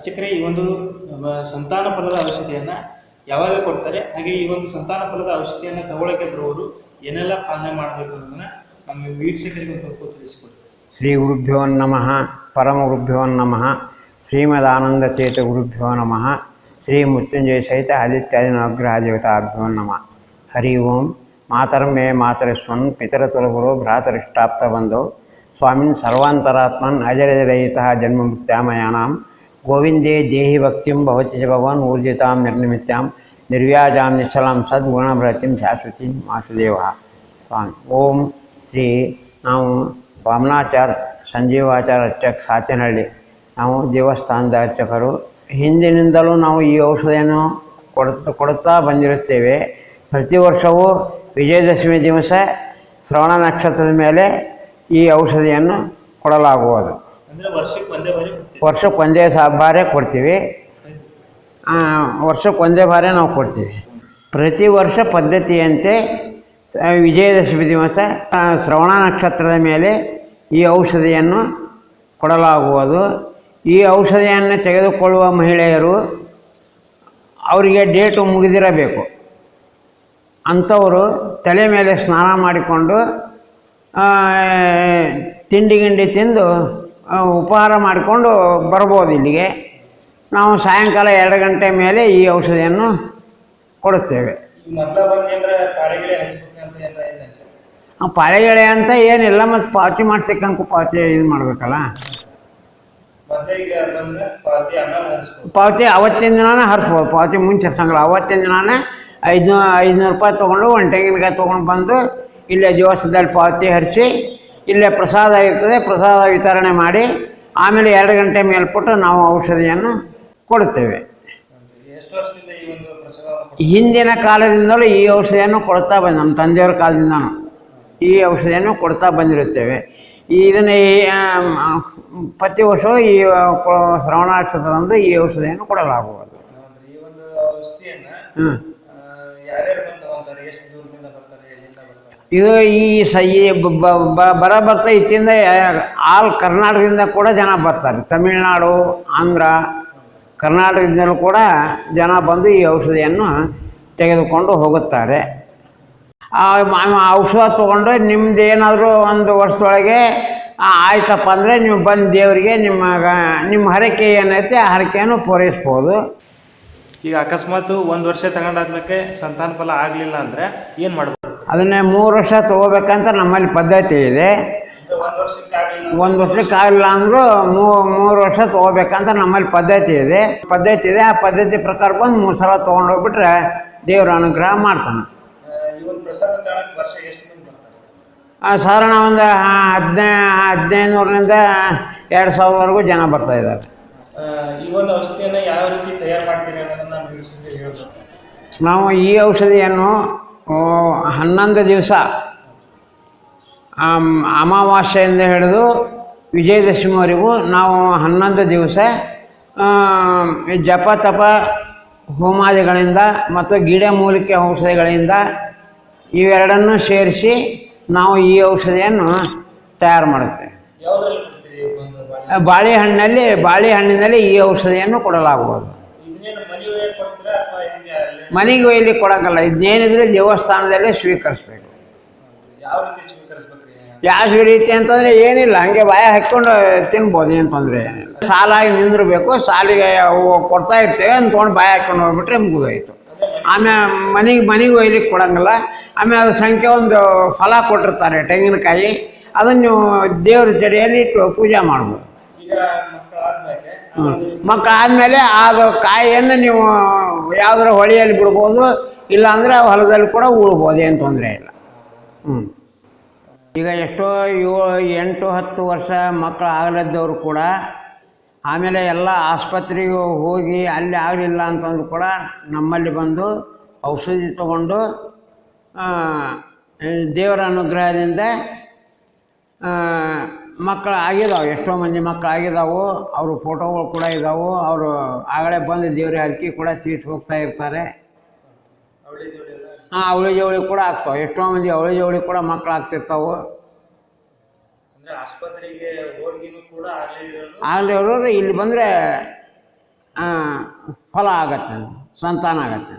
ಅರ್ಚಕರೇ ಈ ಒಂದು ಸಂತಾನ ಫಲದ ಔಷಧಿಯನ್ನ ಯಾವಾಗ ಕೊಡ್ತಾರೆ. ಹಾಗೆ ಈ ಒಂದು ಸಂತಾನ ಫಲದ ಔಷಧಿಯನ್ನ ಬರುವವರು ಏನೆಲ್ಲ ಪಾಲನೆ ಮಾಡಬೇಕು ಅನ್ನೋದನ್ನ ನಮ್ಮ ವೀಕ್ಷಕರಿಗೆ ಒಂದು ಸ್ವಲ್ಪ ತಿಳಿಸಿಕೊಡಿ. ಶ್ರೀ ಗುರುಭ್ಯೋ ನಮಃ, ಪರಮ ಗುರುಭ್ಯೋ ನಮಃ, ಶ್ರೀಮದಾನಂದ ಚೇತ ಗುರುಭ್ಯೋ ನಮಃ, ಶ್ರೀ ಮೃತ್ಯುಂಜಯ ಸಹಿತ ಆದಿತ್ಯಾದಿ ನವಗ್ರಹ ದೇವತಾಭ್ಯೋ ನಮಃ. ಹರಿ ಓಂ, ಮಾತರಂ ಮೇ ಮಾತರಿಸ್ವನ್, ಪಿತರ ತುಲಗುರು ಭ್ರಾತರಿಷ್ಟಾಪ್ತ ಬಂಧು, ಸ್ವಾಮಿನ್ ಸರ್ವಾಂತರಾತ್ಮನ್ ಅಜರಜರಯಿತ ಜನ್ಮ ಮೃತ್ಯಾಮಯಾನಾಂ ಗೋವಿಂದೇ ದೇಹಿ ಭಕ್ತಿಂ ಭವತಿ ಚ ಭಗವಾನ್ ಊರ್ಜಿತಾಂ ನಿರ್ನಿಮಿತ್ಯಾಂ ನಿರ್ವ್ಯಾಜಾಂ ನಿಶ್ಚಲಾಂ ಸದ್ಗುಣಭ್ರತಿಂ ಶಾಶ್ವತಿ ವಾಸುದೇವ. ಸ್ವಾಮಿ, ಓಂ ಶ್ರೀ ನಾವು ವಾಮನಾಚಾರ್ ಸಂಜೀವಾಚಾರ ಅರ್ಚಕ ಸಾತೇನಹಳ್ಳಿ, ನಾವು ದೇವಸ್ಥಾನದ ಅರ್ಚಕರು ಹಿಂದಿನಿಂದಲೂ ನಾವು ಈ ಔಷಧಿಯನ್ನು ಕೊಡುತ್ತಾ ಕೊಡುತ್ತಾ ಬಂದಿರುತ್ತೇವೆ. ಪ್ರತಿ ವರ್ಷವೂ ವಿಜಯದಶಮಿ ದಿವಸ ಶ್ರವಣ ನಕ್ಷತ್ರದ ಮೇಲೆ ಈ ಔಷಧಿಯನ್ನು ಕೊಡಲಾಗುವುದು. ವರ್ಷಕ್ಕೆ ಒಂದೇ ಸಹ ಬಾರಿ ಕೊಡ್ತೀವಿ. ವರ್ಷಕ್ಕೆ ಒಂದೇ ಬಾರಿ ನಾವು ಕೊಡ್ತೀವಿ. ಪ್ರತಿ ವರ್ಷ ಪದ್ಧತಿಯಂತೆ ವಿಜಯದಶಮಿ ದಿವಸ ಶ್ರವಣ ನಕ್ಷತ್ರದ ಮೇಲೆ ಈ ಔಷಧಿಯನ್ನು ಕೊಡಲಾಗುವುದು. ಈ ಔಷಧಿಯನ್ನು ತೆಗೆದುಕೊಳ್ಳುವ ಮಹಿಳೆಯರು ಅವರಿಗೆ ಡೇಟು ಮುಗಿದಿರಬೇಕು. ಅಂಥವರು ತಲೆ ಮೇಲೆ ಸ್ನಾನ ಮಾಡಿಕೊಂಡು ತಿಂಡಿ ಗಿಂಡಿ ತಿಂದು ಉಪಹಾರ ಮಾಡಿಕೊಂಡು ಬರ್ಬೋದು ಇಲ್ಲಿಗೆ. ನಾವು ಸಾಯಂಕಾಲ ಎರಡು ಗಂಟೆ ಮೇಲೆ ಈ ಔಷಧಿಯನ್ನು ಕೊಡುತ್ತೇವೆ. ಪಾಳೆಗಿಳೆ ಅಂತ ಏನಿಲ್ಲ ಮತ್ತು ಪಾವತಿ ಮಾಡ್ತಕ್ಕಂಥ ಪಾವತಿ ಇದು ಮಾಡಬೇಕಲ್ಲ. ಪಾವತಿ ಅವತ್ತಿನ ದಿನಾನೇ ಹರಿಸ್ಬೋದು. ಪಾವತಿ ಮುಂಚೆ ಹರ್ಸಂಗಿಲ್ಲ ಅವತ್ತಿನ ದಿನಾನೇ ಐದು ಐದುನೂರು ರೂಪಾಯಿ ತೊಗೊಂಡು ಒಂದು ತೆಂಗಿನಕಾಯಿ ತೊಗೊಂಡು ಬಂದು ಇಲ್ಲೇ ದೇವಸ್ಥಾನದಲ್ಲಿ ಪಾವತಿ ಹರಿಸಿ ಇಲ್ಲೇ ಪ್ರಸಾದ ಇರ್ತದೆ ಪ್ರಸಾದ ವಿತರಣೆ ಮಾಡಿ ಆಮೇಲೆ ಎರಡು ಗಂಟೆ ಮೇಲ್ಪಟ್ಟು ನಾವು ಔಷಧಿಯನ್ನು ಕೊಡುತ್ತೇವೆ. ಹಿಂದಿನ ಕಾಲದಿಂದಲೂ ಈ ಔಷಧಿಯನ್ನು ಕೊಡ್ತಾ ಬಂದ ನಮ್ಮ ತಂದೆಯವ್ರ ಕಾಲದಿಂದನೂ ಈ ಔಷಧಿಯನ್ನು ಕೊಡ್ತಾ ಬಂದಿರುತ್ತೇವೆ. ಇದನ್ನು ಈ, ಪ್ರತಿ ವರ್ಷವೂ ಈ ಶ್ರವಣಾಕ್ಷತದಂದು ಈ ಔಷಧಿಯನ್ನು ಕೊಡಲಾಗುವುದು. ಹ್ಞೂ ಇದು ಈ ಸ ಬರ ಬರ್ತಾ ಇತ್ತಿಂದ ಆಲ್ ಕರ್ನಾಟಕದಿಂದ ಕೂಡ ಜನ ಬರ್ತಾರೆ. ತಮಿಳುನಾಡು, ಆಂಧ್ರ ಕರ್ನಾಟಕದಿಂದಲೂ ಕೂಡ ಜನ ಬಂದು ಈ ಔಷಧಿಯನ್ನು ತೆಗೆದುಕೊಂಡು ಹೋಗುತ್ತಾರೆ. ಔಷಧ ತೊಗೊಂಡು ನಿಮ್ದು ಏನಾದರೂ ಒಂದು ವರ್ಷದೊಳಗೆ ಆಯ್ತಪ್ಪ ಅಂದರೆ ನೀವು ಬಂದು ದೇವರಿಗೆ ನಿಮ್ಮ ನಿಮ್ಮ ಹರಕೆ ಏನೈತೆ ಆ ಹರಕೆಯನ್ನು ಪೂರೈಸ್ಬೋದು. ಈಗ ಅಕಸ್ಮಾತ್ ಒಂದು ವರ್ಷ ತಗೊಂಡಾದ್ಮೇಲೆ ಸಂತಾನ ಫಲ ಆಗಲಿಲ್ಲ ಅಂದರೆ ಏನು ಮಾಡ್ಬೇಕು ಅದನ್ನೇ ಮೂರು ವರ್ಷ ತೊಗೋಬೇಕಂತ ನಮ್ಮಲ್ಲಿ ಪದ್ಧತಿ ಇದೆ. ಒಂದು ವರ್ಷಕ್ಕೆ ಆಗಲಿಲ್ಲ ಅಂದರೂ ಮೂರು ವರ್ಷ ತೊಗೋಬೇಕಂತ ನಮ್ಮಲ್ಲಿ ಪದ್ಧತಿ ಇದೆ. ಪದ್ಧತಿ ಇದೆ ಆ ಪದ್ಧತಿ ಪ್ರಕಾರ ಬಂದು ಮೂರು ಸಲ ತೊಗೊಂಡು ಹೋಗ್ಬಿಟ್ರೆ ದೇವರ ಅನುಗ್ರಹ ಮಾಡ್ತಾನೆ. ಸಾಧಾರಣ ಒಂದು ಹದಿನೈ ಹದಿನೈದು ನೂರರಿಂದ ಎರಡು ಸಾವಿರವರೆಗೂ ಜನ ಬರ್ತಾ ಇದ್ದಾರೆ. ನಾವು ಈ ಔಷಧಿಯನ್ನು ಹನ್ನೊಂದು ದಿವಸ. ಅಮಾವಾಸ್ಯೆಯಿಂದ ಹಿಡಿದು ವಿಜಯದಶಮಿವರೆಗೂ ನಾವು ಹನ್ನೊಂದು ದಿವಸ ಜಪ ತಪ ಹೋಮಾದಿಗಳಿಂದ ಮತ್ತು ಗಿಡಮೂಲಿಕೆ ಔಷಧಿಗಳಿಂದ ಇವೆರಡನ್ನು ಸೇರಿಸಿ ನಾವು ಈ ಔಷಧಿಯನ್ನು ತಯಾರು ಮಾಡುತ್ತೇವೆ. ಬಾಳೆಹಣ್ಣಲ್ಲಿ ಬಾಳೆಹಣ್ಣಿನಲ್ಲಿ ಈ ಔಷಧಿಯನ್ನು ಕೊಡಲಾಗುವುದು. ಮನೆಗೆ ಒಯ್ಯಲಿಕ್ಕೆ ಕೊಡೋಕ್ಕಲ್ಲ ಇದನ್ನೇನಿದ್ರೆ ದೇವಸ್ಥಾನದಲ್ಲೇ ಸ್ವೀಕರಿಸ್ಬೇಕು. ಯಾವ ರೀತಿ ಅಂತಂದರೆ ಏನಿಲ್ಲ ಹಂಗೆ ಬಾಯ ಹಾಕ್ಕೊಂಡು ತಿನ್ಬೋದು ಏನು ತೊಂದರೆ ಏನಿಲ್ಲ. ಸಾಲಾಗಿ ನಿಂದಿರಬೇಕು ಸಾಲಿಗೆ ಅವು ಕೊಡ್ತಾ ಇರ್ತೇವೆ ಅಂತ ತೊಗೊಂಡು ಬಾಯ ಹಾಕ್ಕೊಂಡು ಹೋಗ್ಬಿಟ್ರೆ ಮುಗಿದೋಯ್ತು. ಆಮೇಲೆ ಮನೆಗೆ ಮನೆಗೆ ಒಯ್ಲಿಕ್ಕೆ ಕೊಡೋಂಗಿಲ್ಲ. ಆಮೇಲೆ ಅದು ಸಂಖ್ಯೆ ಒಂದು ಫಲ ಕೊಟ್ಟಿರ್ತಾರೆ ತೆಂಗಿನಕಾಯಿ. ಅದನ್ನು ನೀವು ದೇವ್ರ ಜಡೆಯಲ್ಲಿ ಇಟ್ಟು ಪೂಜೆ ಮಾಡ್ಬೋದು. ಹ್ಞೂ ಮಕ್ಕಳಾದಮೇಲೆ ಅದು ಕಾಯಿಯನ್ನು ನೀವು ಯಾವುದರ ಹೊಳೆಯಲ್ಲಿ ಬಿಡ್ಬೋದು ಇಲ್ಲಾಂದರೆ ಹೊಲದಲ್ಲಿ ಕೂಡ ಉಳ್ಬೋದು ಏನು ತೊಂದರೆ ಇಲ್ಲ. ಹ್ಞೂ ಈಗ ಎಷ್ಟೋ ಏಳು ಎಂಟು ಹತ್ತು ವರ್ಷ ಮಕ್ಕಳು ಆಗಲಿದ್ದವರು ಕೂಡ ಆಮೇಲೆ ಎಲ್ಲ ಆಸ್ಪತ್ರೆಗೆ ಹೋಗಿ ಅಲ್ಲಿ ಆಗಲಿಲ್ಲ ಅಂತಂದ್ರೂ ಕೂಡ ನಮ್ಮಲ್ಲಿ ಬಂದು ಔಷಧಿ ತಗೊಂಡು ದೇವರ ಅನುಗ್ರಹದಿಂದ ಮಕ್ಕಳು ಆಗಿದಾವೆ ಎಷ್ಟೋ ಮಂದಿ ಮಕ್ಕಳು ಆಗಿದಾವೆ ಅವರು ಫೋಟೋಗಳು ಕೂಡ ಇದ್ದಾವೆ ಅವರು ಆಗಲೇ ಬಂದು ದೇವ್ರ ಹರಕೆ ಕೂಡ ತೀರ್ಸಿ ಹೋಗ್ತಾ ಇರ್ತಾರೆ. ಹಾಂ ಅವಳಿ ಜವಳಿ ಕೂಡ ಆಗ್ತಾವೆ ಎಷ್ಟೋ ಮಂದಿ ಅವಳಿ ಜವಳಿ ಕೂಡ ಮಕ್ಕಳು ಆಗ್ತಿರ್ತಾವೆ. ಆಗಲಿ ಅವರು ಇಲ್ಲಿ ಬಂದರೆ ಫಲ ಆಗತ್ತೆ ಸಂತಾನ ಆಗತ್ತೆ.